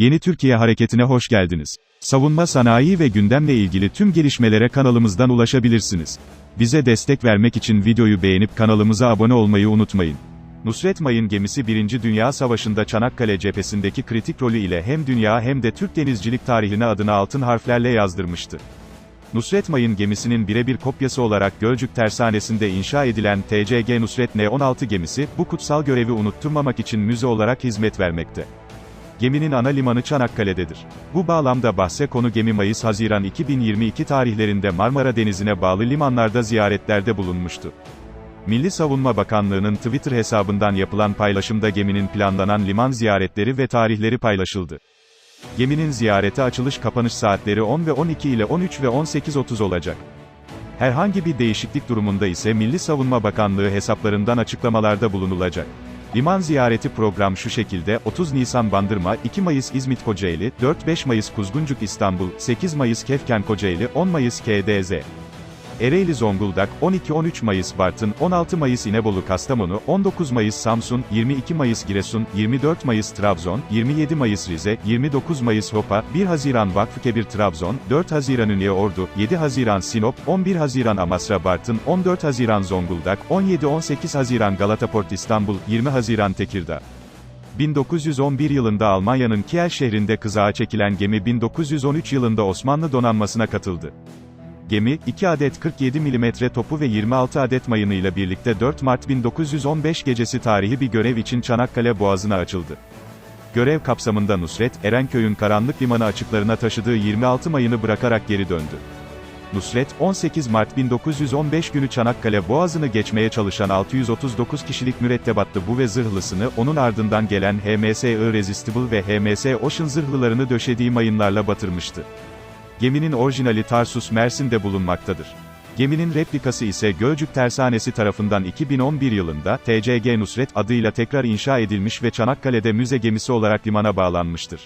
Yeni Türkiye Hareketi'ne hoş geldiniz. Savunma sanayi ve gündemle ilgili tüm gelişmelere kanalımızdan ulaşabilirsiniz. Bize destek vermek için videoyu beğenip kanalımıza abone olmayı unutmayın. Nusret Mayın gemisi 1. Dünya Savaşı'nda Çanakkale cephesindeki kritik rolü ile hem dünya hem de Türk denizcilik tarihine adını altın harflerle yazdırmıştı. Nusret Mayın gemisinin birebir kopyası olarak Gölcük Tersanesi'nde inşa edilen TCG Nusret N-16 gemisi, bu kutsal görevi unutturmamak için müze olarak hizmet vermekte. Geminin ana limanı Çanakkale'dedir. Bu bağlamda bahse konu gemi Mayıs-Haziran 2022 tarihlerinde Marmara Denizi'ne bağlı limanlarda ziyaretlerde bulunmuştu. Milli Savunma Bakanlığı'nın Twitter hesabından yapılan paylaşımda geminin planlanan liman ziyaretleri ve tarihleri paylaşıldı. Geminin ziyarete açılış kapanış saatleri 10 ve 12 ile 13 ve 18.30 olacak. Herhangi bir değişiklik durumunda ise Milli Savunma Bakanlığı hesaplarından açıklamalarda bulunulacak. Liman ziyareti program şu şekilde, 30 Nisan Bandırma, 2 Mayıs İzmit Kocaeli, 4-5 Mayıs Kuzguncuk İstanbul, 8 Mayıs Kefken Kocaeli, 10 Mayıs KDZ. Ereğli Zonguldak, 12-13 Mayıs Bartın, 16 Mayıs İnebolu Kastamonu, 19 Mayıs Samsun, 22 Mayıs Giresun, 24 Mayıs Trabzon, 27 Mayıs Rize, 29 Mayıs Hopa, 1 Haziran Vakfıkebir Trabzon, 4 Haziran Ünye Ordu, 7 Haziran Sinop, 11 Haziran Amasra Bartın, 14 Haziran Zonguldak, 17-18 Haziran Galataport İstanbul, 20 Haziran Tekirdağ. 1911 yılında Almanya'nın Kiel şehrinde kızağa çekilen gemi 1913 yılında Osmanlı donanmasına katıldı. Gemi, 2 adet 47 mm topu ve 26 adet mayınıyla birlikte 4 Mart 1915 gecesi tarihi bir görev için Çanakkale Boğazı'na açıldı. Görev kapsamında Nusret, Erenköy'ün karanlık limanı açıklarına taşıdığı 26 mayını bırakarak geri döndü. Nusret, 18 Mart 1915 günü Çanakkale Boğazı'nı geçmeye çalışan 639 kişilik mürettebattı bu ve zırhlısını, onun ardından gelen HMS Irresistible ve HMS Ocean zırhlılarını döşediği mayınlarla batırmıştı. Geminin orijinali Tarsus Mersin'de bulunmaktadır. Geminin replikası ise Gölcük Tersanesi tarafından 2011 yılında TCG Nusret adıyla tekrar inşa edilmiş ve Çanakkale'de müze gemisi olarak limana bağlanmıştır.